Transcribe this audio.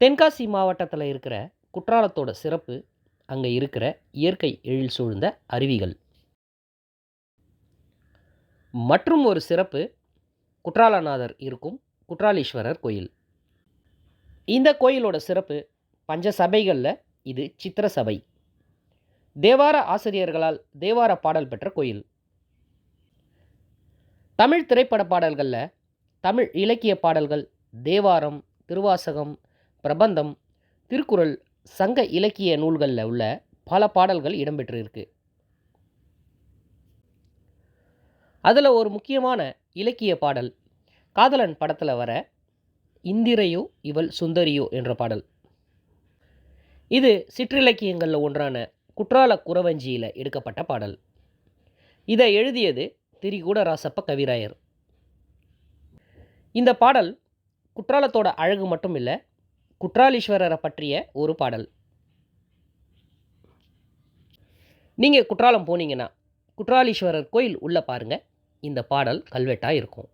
தென்காசி மாவட்டத்தில் இருக்கிற குற்றாலத்தோட சிறப்பு அங்கே இருக்கிற இயற்கை எழில் சூழ்ந்த அருவிகள். மற்றும் ஒரு சிறப்பு குற்றாலநாதர் இருக்கும் குற்றாலீஸ்வரர் கோயில். இந்த கோயிலோட சிறப்பு பஞ்ச சபைகளில் இது சித்திர சபை தேவார ஆசிரியர்களால் தேவார பாடல் பெற்ற கோயில். தமிழ் திரைப்பட பாடல்களில் தமிழ் இலக்கிய பாடல்கள் தேவாரம் திருவாசகம் பிரபந்தம் திருக்குறள் சங்க இலக்கிய நூல்களில் உள்ள பல பாடல்கள் இடம்பெற்றிருக்கு. அதில் ஒரு முக்கியமான இலக்கிய பாடல் காதலன் படத்தில் வர இந்திரையோ இவள் சுந்தரியோ என்ற பாடல். இது சிற்றிலக்கியங்களில் ஒன்றான குற்றால குறவஞ்சியில் எடுக்கப்பட்ட பாடல். இதை எழுதியது திரிகூட ராசப்ப கவிராயர். இந்த பாடல் குற்றாலத்தோட அழகு மட்டும் இல்லை குற்றாலீஸ்வரரை பற்றிய ஒரு பாடல். நீங்கள் குற்றாலம் போனீங்கன்னா குற்றாலீஸ்வரர் கோயில் உள்ளே பாருங்கள் இந்த பாடல் கல்வெட்டாக இருக்கும்.